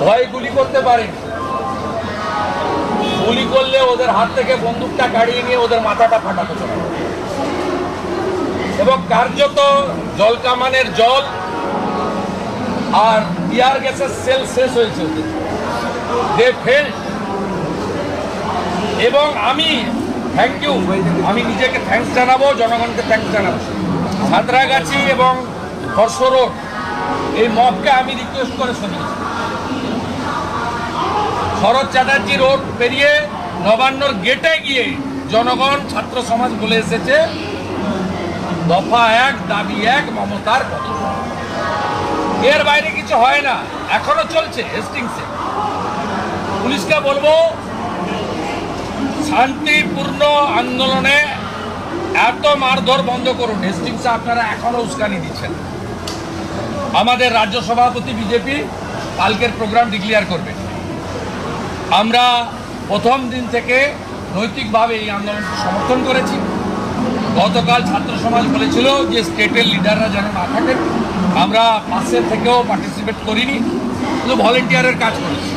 ভয় গুলি করতে পারেন। গুলি করলে ওদের হাত থেকে বন্দুকটা কাড়িয়ে নিয়ে ওদের মাথাটা ফাটাতে চলে এবং কার্যত জল কামানের জল আর টিয়ার গ্যাসের সেল শেষ হয়েছে দে ফেল এবং আমি থ্যাংক ইউ আমি নিজেকে থ্যাঙ্কস জানাব, জনগণকে থ্যাঙ্কস জানাব। সাঁতরাগাছি এবং হর্ষ এই মবকে আমি রিকোয়েস্ট করে সরিয়েছি শরৎ চ্যাটার্জি রোড পেরিয়ে নবান্নর গেটে গিয়ে জনগণ, ছাত্র সমাজ বলে এসেছে, দফা এক, দাবি এক, মমতার কথা। এর বাইরে কিছু হয় না, এখনও চলছে হেস্টিংসে। পুলিশকে বলব, শান্তিপূর্ণ আন্দোলনে এত মারধর বন্ধ করুন। হেস্টিংসে আপনারা এখনও উস্কানি দিচ্ছেন। আমাদের রাজ্য সভাপতি বিজেপি কালকের প্রোগ্রাম ডিক্লিয়ার করবে। আমরা প্রথম দিন থেকে নৈতিকভাবে এই আন্দোলনকে সমর্থন করেছি। গতকাল ছাত্র সমাজ বলেছিল যে স্টেটের লিডাররা যেন না থাকেন। আমরা পাশের থেকেও পার্টিসিপেট করিনি, শুধু ভলেন্টিয়ারের কাজ করেছি।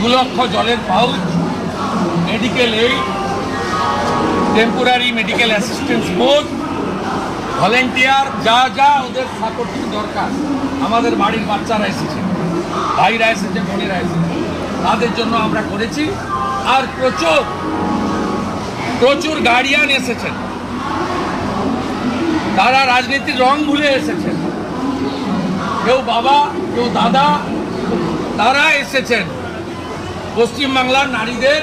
দু লক্ষ জলের pouch medical aid temporary medical assistance board volunteer যা যা ওদের সাপোর্টিং দরকার, আমাদের বাড়ির বাচ্চারা এসেছে, ভাইরা এসেছে, বোনেরা এসেছে। তাদের জন্য আমরা করেছি। আর প্রচুর প্রচুর গার্ডিয়ান এসেছেন। তারা রাজনীতির রং ভুলে এসেছেন। কেউ বাবা, কেউ দাদা, তারা এসেছেন। পশ্চিমবাংলার নারীদের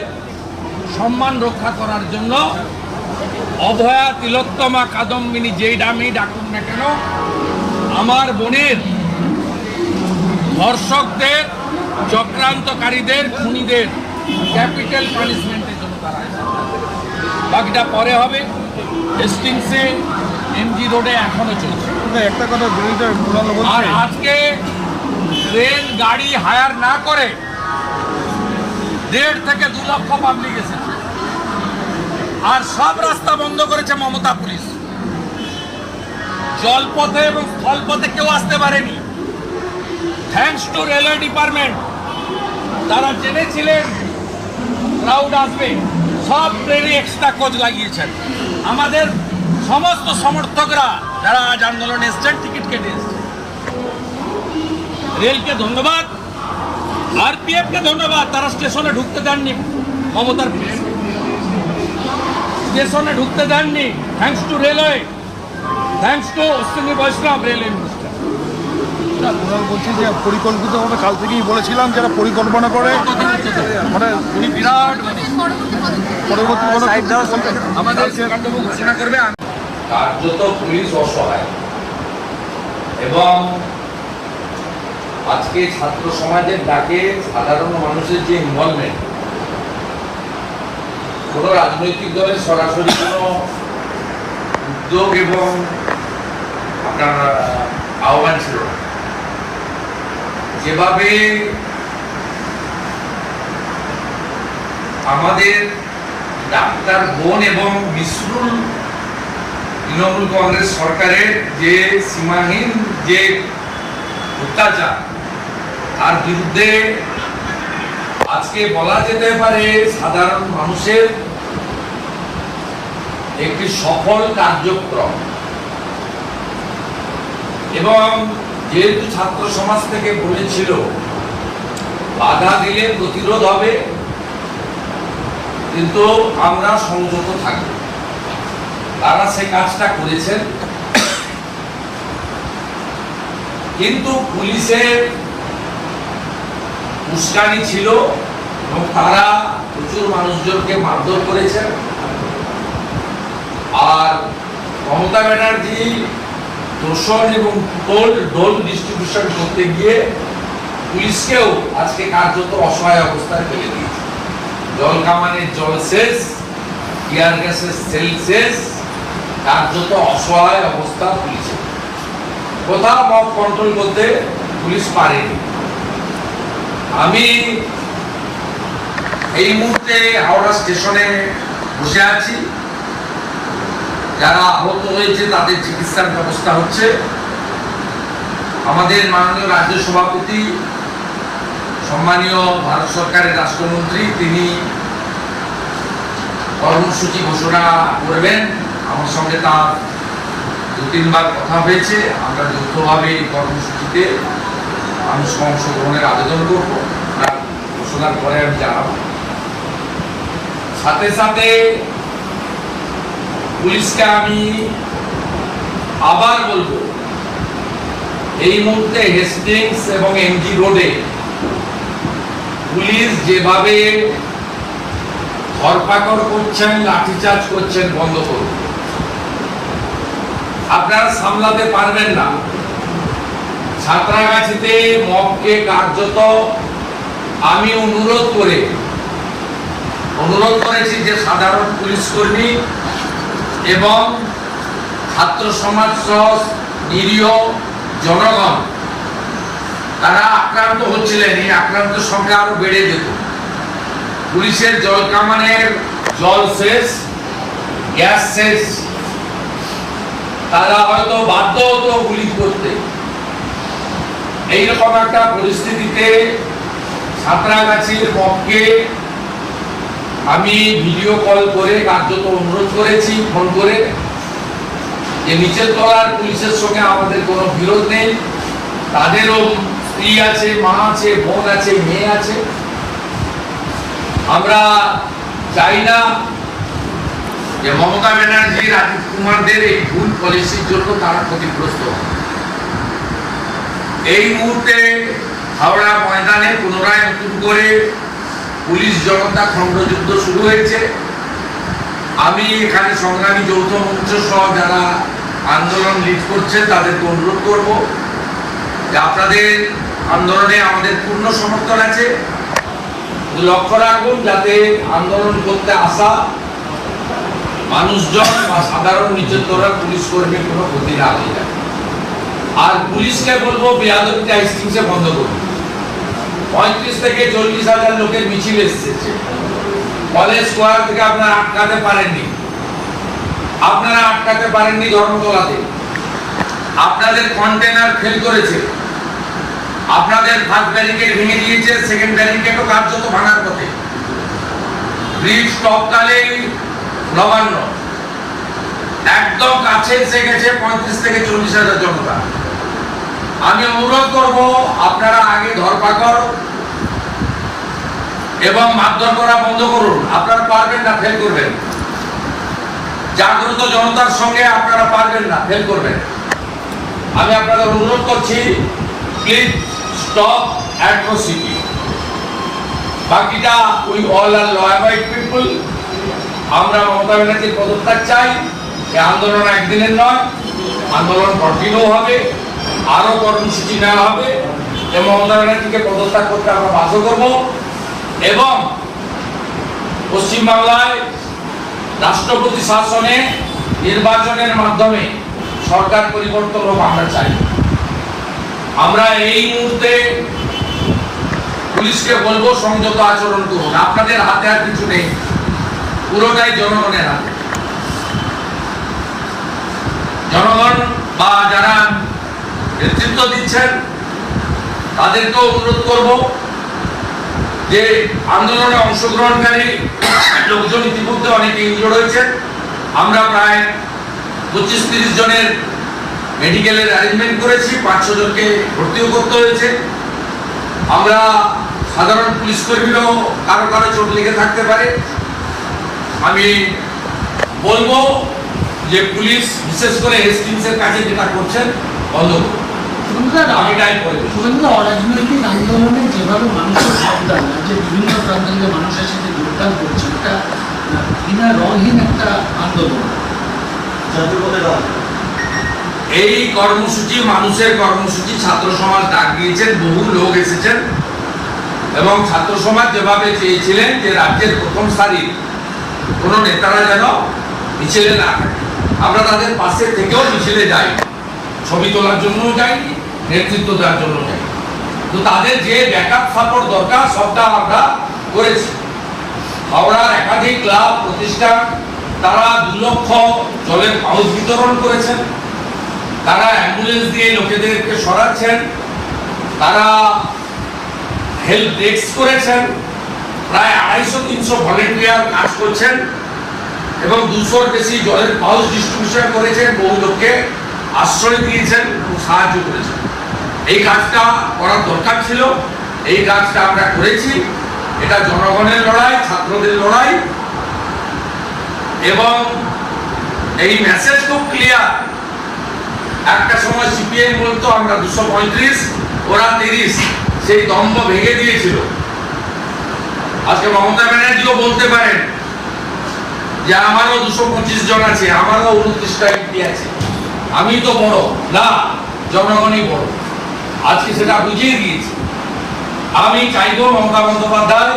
সম্মান রক্ষা করার জন্য। অভয়া তিলোত্তমা কাদম্বিনী যেই ডামেই ডাকুন না কেন, আমার বোনের ধর্ষকদের চক্রান্তকারীদের খুনিদের ক্যাপিটাল পানিশমেন্টের জন্য তারা বাকিটা পরে হবে। হেস্টিংসে এমজি রোডে এখনও চলছে। একটা কথা আর আজকে ট্রেন গাড়ি হায়ার না করে দেড় থেকে দু লক্ষ পাবলিক এসেছে। আর সব রাস্তা বন্ধ করেছে মমতা পুলিশ। জলপথে এবং স্থলপথে কেউ আসতে পারেনি। থ্যাংকস টু রেলওয়ে ডিপার্টমেন্ট তারা জেনেছিলেন ক্রাউড আসবে, সব ট্রেনে এক্সট্রা কোচ লাগিয়েছেন। আমাদের সমস্ত সমর্থকরা যারা আজ আন্দোলনে এসছেন টিকিট কেটে রেলকে ধন্যবাদ আর আরপিএফকে ধন্যবাদ, তারা স্টেশনে ঢুকতে দেননি, মমতার স্টেশনে ঢুকতে দেননি thanks to railway thanks to Ashwini Vaishnaw ওনারা বলছে যে পরিকল্পিতভাবে কাল থেকেই বলেছিলাম যারা পরিকল্পনা করে মানে উনি বিরাট মানে পরবর্তী আমাদের ঘোষণা করবে কার্যত পুলিশ অসহায়। এবং আজকে ছাত্র সমাজের ডাকে সাধারণ মানুষের যে ইনভলভমেন্ট কোনো রাজনৈতিক দলের সরাসরি কোনো উদ্যোগ এবং আপনার আহ্বান ছিল না। যেভাবে আমাদের ডাক্তার বোন এবং মিসরুল তৃণমূল কংগ্রেস সরকারের যে সীমাহীন যে অত্যাচার, তার বিরুদ্ধে আজকে বলা যেতে পারে সাধারণ মানুষের একটি সফল কার্যক্রম। এবং যেহেতু ছাত্র সমাজ থেকে বলেছিল, বাধা দিলে প্রতিরোধ হবে, কিন্তু আমরা সংযত থাকব। তারা সে কাজটা করেছেন। কিন্তু পুলিশের উস্কানি ছিল এবং তারা প্রচুর মানুষজনকে মারধর করেছেন। আর মমতা ব্যানার্জি দোষণ এবং টোল ডোল ডিস্ট্রিবিউশন করতে গিয়ে পুলিশকেও আজকে কার্যত অসহায় অবস্থায় ফেলে দিয়েছে। জল কামানের জল শেষ টিয়ার গ্যাসের সেল শেষ কার্যত অসহায় অবস্থা পুলিশের কোথাও মব কন্ট্রোল করতে পুলিশ পারেনি। আমি এই মুহূর্তে হাওড়া স্টেশনে বসে আছি। যারা আহত হয়েছে, তাদের চিকিৎসার ব্যবস্থা হচ্ছে। আমাদের মাননীয় রাজ্য সভাপতি, সম্মানীয় ভারত সরকারের রাষ্ট্রমন্ত্রী, তিনি কর্মসূচি ঘোষণা করবেন। আমার সঙ্গে তার দু তিনবার কথা হয়েছে। আমরা যৌথভাবে এই কর্মসূচিতে মানুষ অংশগ্রহণের আবেদন করব। ঘোষণার পরে আমি জানাব। সাথে সাথে পুলিশকে আমি আবার বলব, এই মুহূর্তে হেস্টিংস এবং এমজি রোডে পুলিশ যেভাবে ধরপাকড় করছেন, লাঠিচার্জ করছেন, বন্ধ করুন। আপনারা সামলাতে পারবেন না। ছাত্রাগাছিতে মবকে কার্যত আমি অনুরোধ করে, অনুরোধ করেছি যে সাধারণ পুলিশ কর্মী এবং ছাত্র সমাজ সহ নিরীহ জনগণ, তারা আক্রান্ত হচ্ছিলেন। এই আক্রান্তের সংখ্যা আরও বেড়ে যেত। পুলিশের জল কামানের জল শেষ গ্যাস শেষ তারা হয়তো বাধ্য হতো গুলি করতে। এইরকম একটা পরিস্থিতিতে সাঁতরাগাছির পক্ষে আমি ভিডিও কল করে কার্যত অনুরোধ করেছি ফোন করে। যে নিচের তলার পুলিশের সঙ্গে আমাদের কোনো বিরোধ নেই। তাদেরও স্ত্রী আছে, মা আছে, বোন আছে, মেয়ে আছে। আমরা চাই না যে মমতা ব্যানার্জি, রাজীব কুমারদের এই ভুল পলিসির জন্য তারা ক্ষতিগ্রস্ত। এই মুহূর্তে হাওড়া ময়দানে পুনরায় নতুন করে পুলিশ জনতা খণ্ডযুদ্ধ শুরু হয়েছে, আমি এখানে সংগ্রামী যৌথ মঞ্চ সহ যারা আন্দোলন লিড করছেন, তাদেরকে অনুরোধ করব যে আপনাদের আন্দোলনে আমাদের পূর্ণ সমর্থন আছে। লক্ষ্য রাখুন, যাতে আন্দোলন করতে আসা মানুষজন বা সাধারণ নিচের তলার পুলিশ কর্মীর কোনো ক্ষতি না হয়ে যায় আর পুলিশকে বলব বেয়াদবিটা হাইস্টিংসে বন্ধ করুন। পঁয়ত্রিশ থেকে চল্লিশ হাজার লোকের মিছিল এসেছে। কলেজ স্কোয়ার থেকে আপনারা আটকাতে পারেননি। আপনারা আটকাতে পারেননি ধর্মতলাতে। আপনাদের কন্টেনার ফেল করেছে। আপনাদের ফার্স্ট ব্যারিকেড ভেঙে দিয়েছে সেকেন্ড ব্যারিকেডও কার্যত ভাঙার পথে। ব্রিজ টপকালে নবান্ন। একদম কাছে এসে গেছে পঁয়ত্রিশ থেকে চল্লিশ হাজার জনতা। আমি অনুরোধ করব, আপনারা আগে ধরপাকড় এবং মারধর করা বন্ধ করুন। আপনারা পারবেন না ফেল করবেন। জাগ্রত জনতার সঙ্গে আপনারা পারবেন না ফেল করবেন। আমি আপনাদের অনুরোধ করছি প্লিজ স্টপ অ্যাট্রোসিটি বাকিটা we all are law abide people আমরা মমতা ব্যানার্জির পদত্যাগ চাই। এই আন্দোলন একদিনের নয়, আন্দোলন কন্টিনিউ হবে। আরও কর্মসূচি নেওয়া হবে এবং ব্যানার্জিকে পদত্যাগ করতে আমরা বাধ্য করব। এবং পশ্চিমবাংলায় রাষ্ট্রপতি শাসনে নির্বাচনের মাধ্যমে সরকার পরিবর্তন হোক আমরা চাই। আমরা এই মুহূর্তে পুলিশকে বলব, সংযত আচরণ করুন। আপনাদের হাতে আর কিছু নেই। পুরোটাই জনগণের হাতে। জনগণ নেতৃত্ব দিচ্ছেন, তাদেরকেও অনুরোধ করব যে আন্দোলনে অংশগ্রহণকারী লোকজন ইতিমধ্যে অনেকে ইনজোর্ড হয়েছেন আমরা প্রায় পঁচিশ তিরিশ জনের মেডিকেলের অ্যারেঞ্জমেন্ট করেছি পাঁচশো জনকে ভর্তিও করতে হয়েছে। আমরা সাধারণ পুলিশ কর্মীরাও কারও কারও চোট লেগে থাকতে পারে। আমি বলব যে পুলিশ বিশেষ করে হেস্টিংসের কাছে যেটা করছেন, বন্ধ করুন। অরাজনৈতিক আন্দোলনে যেভাবে মানুষের যোগদান যে বিভিন্ন প্রান্ত থেকে যোগদান করছে এটা বিনা রঙহীন একটা আন্দোলন। এই কর্মসূচি মানুষের কর্মসূচি ছাত্র সমাজ ডাক দিয়েছেন বহু লোক এসেছেন। এবং ছাত্র সমাজ যেভাবে চেয়েছিলেন যে রাজ্যের প্রথম সারির কোনো নেতারা যেন মিছিলে না আমরা তাদের পাশে থেকেও মিছিলে যাই। ছবি তোলার জন্য যাইনি নেতৃত্ব দেওয়ার জন্য তো তাদের যে ব্যাকআপ সাপোর্ট দরকার, সবটা আমরা করেছি। হাওড়ার একাধিক ক্লাব, প্রতিষ্ঠান, তারা দু লক্ষ জলের পাউচ বিতরণ করেছেন। তারা অ্যাম্বুলেন্স দিয়ে লোকেদেরকে সরাচ্ছেন। তারা হেল্প ডেস্ক করেছেন। প্রায় আড়াইশো, তিনশো ভলেন্টিয়ার কাজ করছেন এবং দুশোর বেশি জলের পাউচ ডিস্ট্রিবিউশন করেছেন। বহু লোককে আশ্রয় দিয়েছেন এবং সাহায্য করেছেন। এই কাজটা করার দরকার ছিল। এই কাজটা আমরা করেছি। এটা জনগণের লড়াই, ছাত্রদের লড়াই। এবং এই মেসেজ খুব ক্লিয়ার একটা সময় সিপিএম বলতো, আমরা দুশো পঁয়ত্রিশ, ওরা তিরিশ। সেই দম্ভ ভেঙে দিয়েছিল। আজকে মমতা ব্যানার্জিও বলতে পারেন যে, আমারও দুশো পঁচিশ জন আছে, আমারও উনত্রিশটা এমপি আছে। আমি তো বড়। না, জনগণই বড়। আজকে সেটা বুঝিয়ে দিয়েছি। আমি চাইব মমতা বন্দ্যোপাধ্যায়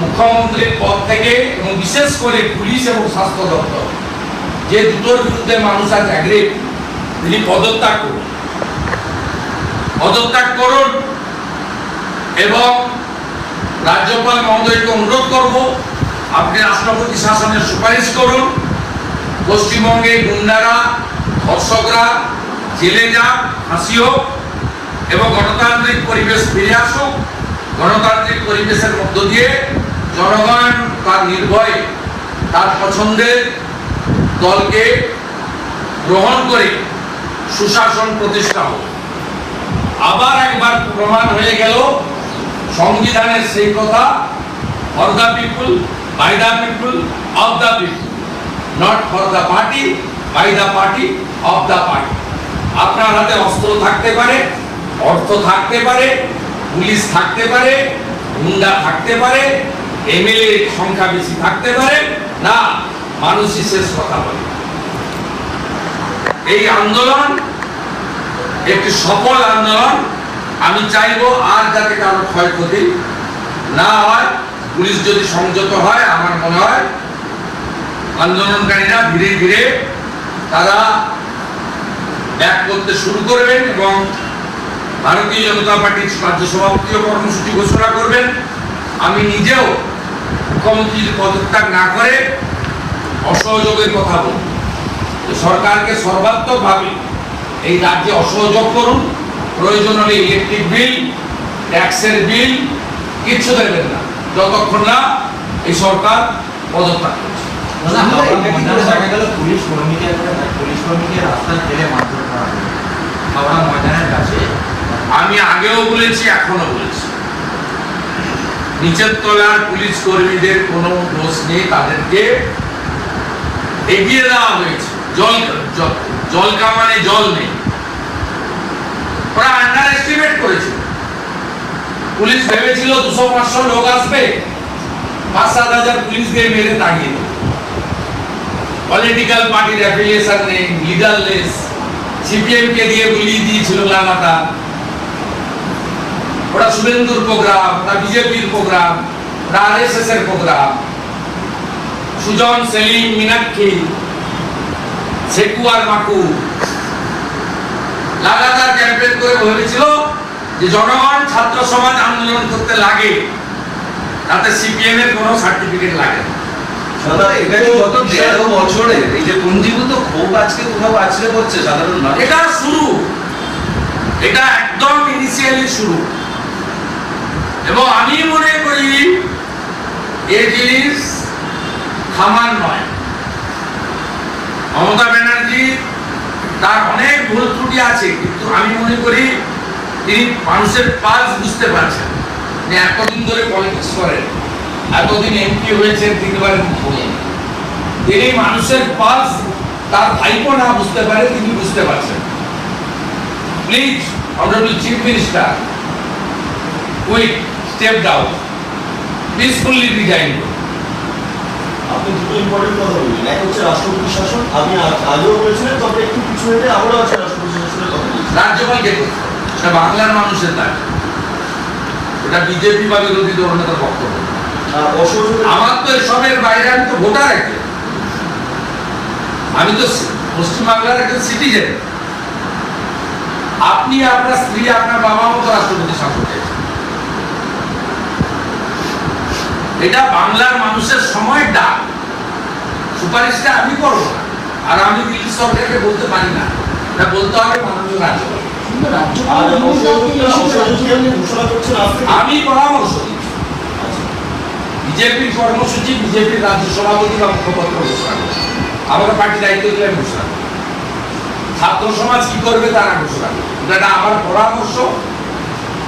মুখ্যমন্ত্রীর পদ থেকে এবং বিশেষ করে পুলিশ এবং স্বাস্থ্য দপ্তর, যে দুটোর বিরুদ্ধে মানুষ আজ অ্যাগ্রেভ তিনি পদত্যাগ করুন। পদত্যাগ করুন এবং রাজ্যপাল মহোদয়কে অনুরোধ করব, আপনি রাষ্ট্রপতি শাসনের সুপারিশ করুন। পশ্চিমবঙ্গে গুন্ডারা, ধর্ষকরা, জেলে যাক, ফাঁসি হোক এবং গণতান্ত্রিক পরিবেশ ফিরে আসুক, গণতান্ত্রিক পরিবেশের মধ্য দিয়ে জনগণ তার নির্ভয়ে, তার পছন্দের দলকে গ্রহণ করে সুশাসন প্রতিষ্ঠা হোক। আবার একবার প্রমাণ হয়ে গেল, সংবিধানের সেই কথা for the people by the people of the people not for the party by the party of the party আপনার হাতে অস্ত্র থাকতে পারে অর্থ থাকতে পারে, পুলিশ থাকতে পারে, গুন্ডা থাকতে পারে, এমএলএ সংখ্যা বেশি থাকতে পারে, না, মানুষই শেষ কথা বলে। এই আন্দোলন একটি সফল আন্দোলন। আমি চাইব আর যাতে কারও ক্ষয়ক্ষতি না হয়, পুলিশ যদি সংযত হয়, আমার মনে হয় আন্দোলনকারীরা ধীরে ধীরে তারা ব্যাক করতে শুরু করবেন এবং ভারতীয় জনতা পার্টির রাজ্য সভাপতিও কর্মসূচি ঘোষণা করবেন। আমি নিজেও মুখ্যমন্ত্রীর পদত্যাগ না করে অসহযোগের কথা বলব। সরকারকে সর্বাত্মকভাবে এই রাজ্যে অসহযোগ করুন। প্রয়োজন হলে ইলেকট্রিক বিল ট্যাক্সের বিল কিচ্ছু দেবেন না। যতক্ষণ না এই সরকার পদত্যাগ করছে। পুলিশ কর্মীকে পুলিশ কর্মীকে রাস্তায় ফেলে মারধর করা হাওড়া ময়দানের কাছে আমি আগেও বলেছি এখনও বলেছি। নিচের তলার পুলিশ কর্মীদের কোনো দোষ নেই, তাদেরকে এগিয়ে দেওয়া হয়েছে। জল, জল- কামানে জল নেই। ওরা আন্ডার এস্টিমেট পুলিশ ভেবেছিল দুশো পাঁচশো লোক আসবে, পাঁচ সাত হাজার পুলিশ দিয়ে মেরে তাড়িয়ে দেবে। পলিটিক্যাল পার্টির অ্যাফিলিয়েশন নেই লিডারলেস সিপিএম কে দিয়ে বুলিয়ে দিয়েছিল লাগাতার। ওটা শুভেন্দুর প্রোগ্রাম ওটা বিজেপির প্রোগ্রাম ওটা আরএসএস এর প্রোগ্রাম। সুজন সেলিম মীনাক্ষী সেকু আর মাকু লাগাতার ক্যাম্পেইন করে ভেবেছিল যে জনগণ ছাত্র সমাজ আন্দোলন করতে লাগে তাতে সিপিএম এর কোনো সার্টিফিকেট লাগে না। বছরে এই যে পুঞ্জীভূত ক্ষোভ আজকে কোথাও আছড়ে পড়ছে সাধারণ মানুষ? এটা শুরু। এটা একদম ইনিশিয়ালি শুরু। এবং আমি মনে করি এ জিনিস থামার নয়। মমতা ব্যানার্জি তার অনেক ভুল ত্রুটি আছে, কিন্তু আমি মনে করি তিনি মানুষের পালস বুঝতে পারছেন যে এতদিন ধরে পলিটিক্স করেন, এতদিন এমপি হয়েছেন, তিনবার মুখ্যমন্ত্রী তিনি মানুষের পালস তার ভাইপো না বুঝতে পারে, তিনি বুঝতে পারছেন। Please honourable chief minister quick step down peacefully resign আপনি দুটো ইম্পর্টেন্ট কথা বললেন। এক হচ্ছে রাষ্ট্রপতি শাসন আপনি আগেও বলেছিলেন তবে একটু কিছু হেঁটে আবারও আছে রাষ্ট্রপতি শাসনের কথা বলছেন রাজ্যপালকে করতে। সেটা বাংলার মানুষের দাবি এটা বিজেপি বা বিরোধী দলনেতার বক্তব্য। না। আমার তো এসবের বাইরে আমি তো ভোটার একজন। আমি তো পশ্চিমবাংলার একজন সিটিজেন আপনি আপনার স্ত্রী আপনার বাবা মতো রাষ্ট্রপতি শাসন এটা বাংলার মানুষের সময় ডাক। সুপারিশটা আমি করব আর আমি দিল্লি সরকারকে বলতে পারি না। এটা বলতে হবে মাননীয় আমি পরামর্শ বিজেপির কর্মসূচি বিজেপির রাজ্য সভাপতি বা মুখপাত্র ঘোষণা আমার পার্টি দায়িত্ব দিলে ঘোষণা ছাত্র সমাজ কি করবে তারা ঘোষণা এটা আমার পরামর্শ।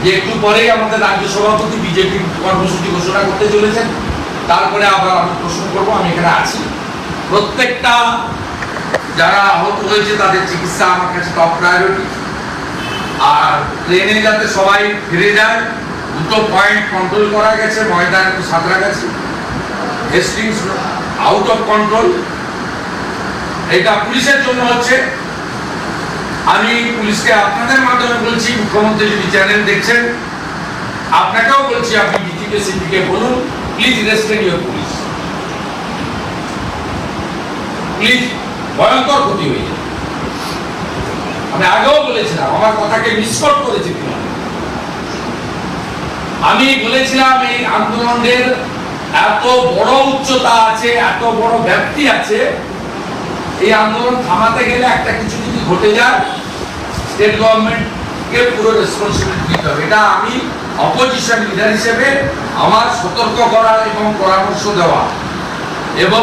যে একটু পরেই আমাদের রাজ্য সভাপতি বিজেপির কর্মসূচি ঘোষণা করতে চলেছেন। তারপরে আবার আমি প্রশ্ন করব, আমি এখানে আছি। প্রত্যেকটা যারা আহত হয়েছে তাদের চিকিৎসা আমার কাছে টপ প্রায়োরিটি আর ট্রেনে যাতে সবাই ফিরে যায়, দুটো পয়েন্ট কন্ট্রোল করা গেছে, Maidan Santragachi Hastings out of control এটা পুলিশের জন্য হচ্ছে। আমি পুলিশকে আপনাদের মাধ্যমে বলছি, মুখ্যমন্ত্রী যদি চ্যানেল দেখছেন, আপনাকেও বলছি, আপনি ডিটিকে, সিপিকে বলুন please restrain your police please ভয়ঙ্কর ক্ষতি হয়ে যাবে আমি আগেও বলেছিলাম, আমার কথাকে মিসকট করেছে আমি বলেছিলাম, এই আন্দোলনের এত বড় উচ্চতা আছে, এত বড় ব্যাপ্তি আছে, এই আন্দোলন থামাতে গেলে একটা কিছু যদি ঘটে যায় স্টেট গভর্নমেন্টকে পুরো রেসপন্সিবিলিটি নিতে হবে। এটা আমি অপোজিশন লিডার হিসেবে আমার সতর্ক করা এবং পরামর্শ দেওয়া। এবং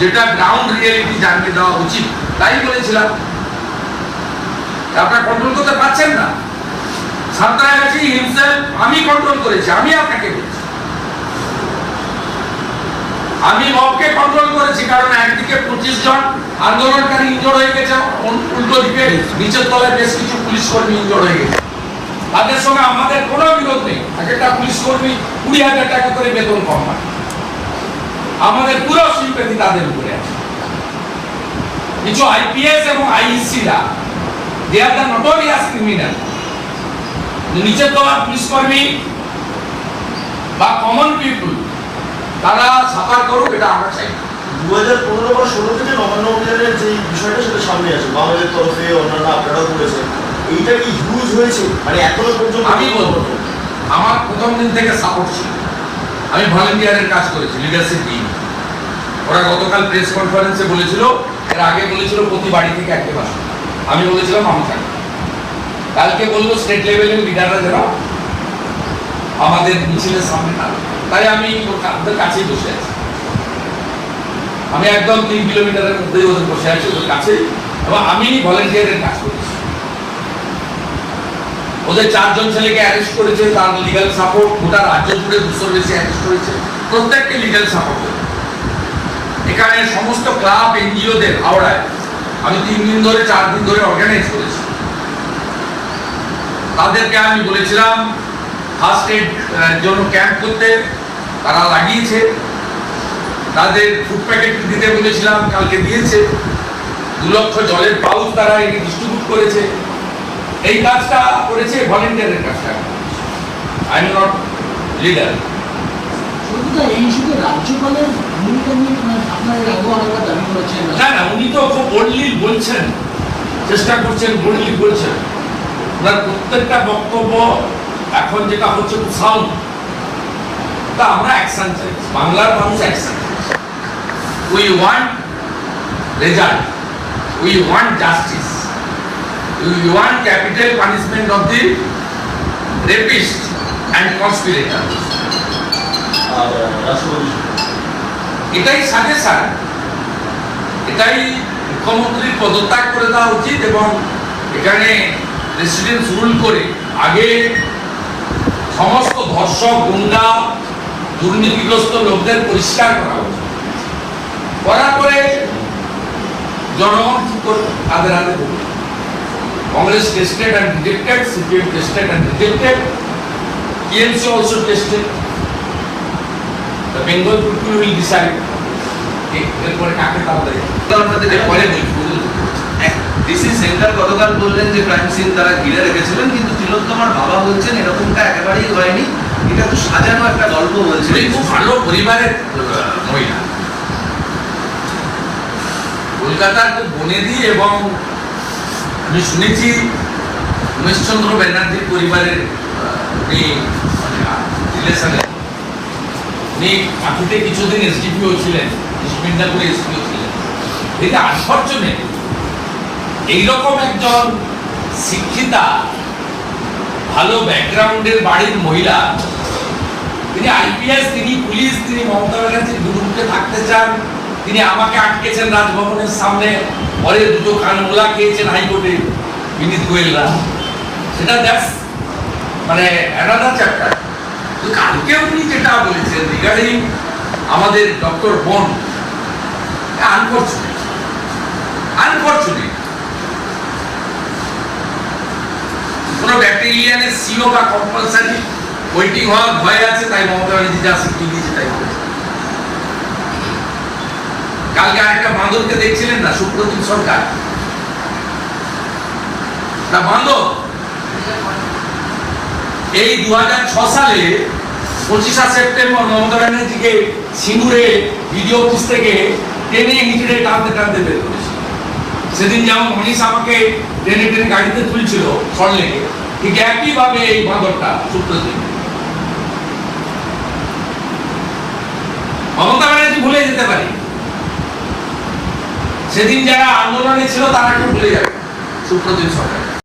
যেটা গ্রাউন্ড রিয়েলিটি জানিয়ে দেওয়া উচিত, তাই বলেছিলাম। আপনারা কন্ট্রোল করতে পারছেন না? সাঁতরাগাছি হিমসেলফ আমি কন্ট্রোল করেছি, আমি আপনাকে বলছি। আমি মবকে কন্ট্রোল করেছি, কারণ একদিকে পঁচিশ জন আন্দোলনকারী ইনজোর হয়ে গেছে উল্টো দিকে নিচের তলায় বেশ কিছু পুলিশ কর্মী ইনজোর হয়ে গেছে। তাদের সঙ্গে আমাদের কোনো বিরোধ নেই। এক একটা পুলিশ কর্মী কুড়ি হাজার টাকা করে বেতন কম পায় আমাদের পুরো সিম্পেথি তাদের উপরে আছে। কিছু আইপিএস এবং আইইসিরা they are the notorious criminal নিচের তলার পুলিশ কর্মী বা কমন পিপুল তারা সাফার করুক এটা আমরা চাই। না। দু হাজার পনেরো বা ষোলো থেকে নবান্ন অভিযানের যে বিষয়টা সেটা সামনে আছে বাংলাদেশের তরফে অন্যান্য আপনারাও করেছেন এইটা কি হিউজ হয়েছে? মানে এখনও পর্যন্ত আমি বলব আমার প্রথম দিন থেকে সাপোর্ট ছিল। আমি ভলেন্টিয়ারের কাজ করেছি লিডারশিপ টিম ওরা গতকাল প্রেস কনফারেন্সে বলেছিল এর আগে বলেছিল প্রতি বাড়ি থেকে একটা বাস। আমি বলেছিলাম আমি থাকব কালকে বলল স্টেট লেভেলের লিডাররা যেন আমাদের মিছিলের সামনে না তাই আমি ওদের কাছেই বসে আছি। আমি একদম তিন কিলোমিটারের মধ্যেই ওদের বসে আছি, ওদের কাছেই। এবং আমি ভলেন্টিয়ারের কাজ করেছি। ওদের চারজন ছেলেকে অ্যারেস্ট করেছে, তার লিগাল সাপোর্ট গোটা রাজ্য জুড়ে দুশোর বেশি অ্যারেস্ট করেছে। প্রত্যেককে লিগাল সাপোর্ট এখানে সমস্ত ক্লাব এনজিওদের হাওড়ায় আমি তিন দিন ধরে, চার দিন ধরে অর্গানাইজ করেছি। তাদেরকে আমি বলেছিলাম ফার্স্ট এড জন্য ক্যাম্প করতে তারা লাগিয়েছে। তাদের ফুড প্যাকেট দিতে বলেছিলাম কালকে দিয়েছে। দু লক্ষ জলের পাউচ তারা এনে ডিস্ট্রিবিউট করেছে। এই কাজটা করেছে ভলেন্টিয়ারের কাজটা। আই এম নট লিডার না না উনি তো খুব বোল্ডলি বলছেন। চেষ্টা করছেন বোল্ডলি বলছেন। ওনার প্রত্যেকটা বক্তব্য এখন যেটা হচ্ছে সাউন্ড তা আমরা অ্যাকশন চাই বাংলার মানুষ action we want result we want justice we want capital punishment of the rapist and conspirator এটাই সাজেশন এটাই মুখ্যমন্ত্রীর পদত্যাগ করে দেওয়া উচিত এবং এখানে রেসিডেন্স রুল করে আগে সমস্ত ধর্ষক, গুন্ডা, দুর্নীতিগ্রস্ত লোকদের পরিষ্কার করা উচিত। করার পরে জনগণ কি করবে তাদের হাতে Congress tested and rejected CPM tested and rejected TMC also tested people will decide. এ- এরপরে কাকে তারা দেয় পরে বলব ডিসি সেন্টার গতকাল বললেন যে ক্রাইম সিন তারা ঘিরে রেখেছিলেন, কিন্তু তিলোত্তমার বাবা বলছেন এরকমটা একেবারেই হয়নি। এটা তো সাজানো একটা গল্প বলছেন উনি খুব ভালো পরিবারের মহিলা। কলকাতার খুব বনেদি এবং আমি শুনেছি উমেশচন্দ্র ব্যানার্জির পরিবারের উনি রিলেশনে উনি কাঁথিতে কিছুদিন এসডিপিও ছিলেন মিদনাপুরে এসডিপিও ছিলেন। এটা আনফর্চুনেট এইরকম একজন শিক্ষিতা, ভালো ব্যাকগ্রাউন্ডের বাড়ির মহিলা, তিনি আইপিএস, তিনি পুলিশ, তিনি মমতা ব্যানার্জির বিরুদ্ধে থাকতে চান। তিনি আমাকে আটকেছেন রাজভবনের সামনে। পরে দুটো কানমোলা খেয়েছেন হাইকোর্টে, বিনীত গোয়েলরা। সেটা দ্যাটস মানে অ্যানাদার চ্যাপ্টার তো কালকে উনি যেটা বলেছেন রিগার্ডিং আমাদের ডক্টর বন আনফর্চুনেট আনফর্চুনেট কোনো ব্যাকটেরিয়ানের সিও বা কম্পালসারি হওয়ার ভয় আছে, তাই মমতা ব্যানার্জি যা দিয়েছে তাই কালকে আরেকটা দেখছিলেন না, সুপ্রতিম সরকার? এই দুই হাজার ছয় সালে পঁচিশা সেপ্টেম্বর মমতা ব্যানার্জিকে সিঙ্গুরে ভিডিও অফিস থেকে টেনে হিচড়ে টানতে টানতে বের সেদিন যেমন মনীষ আমাকে টেনে টেনে গাড়িতে তুলছিল সরলেকে ঠিক একইভাবে এই বাঁদরটা সুপ্রতিম মমতা ব্যানার্জি ভুলে যেতে পারি। সেদিন যারা আন্দোলনে ছিল তারা একটু ভুলে যাবে সুপ্রতিম সরকার।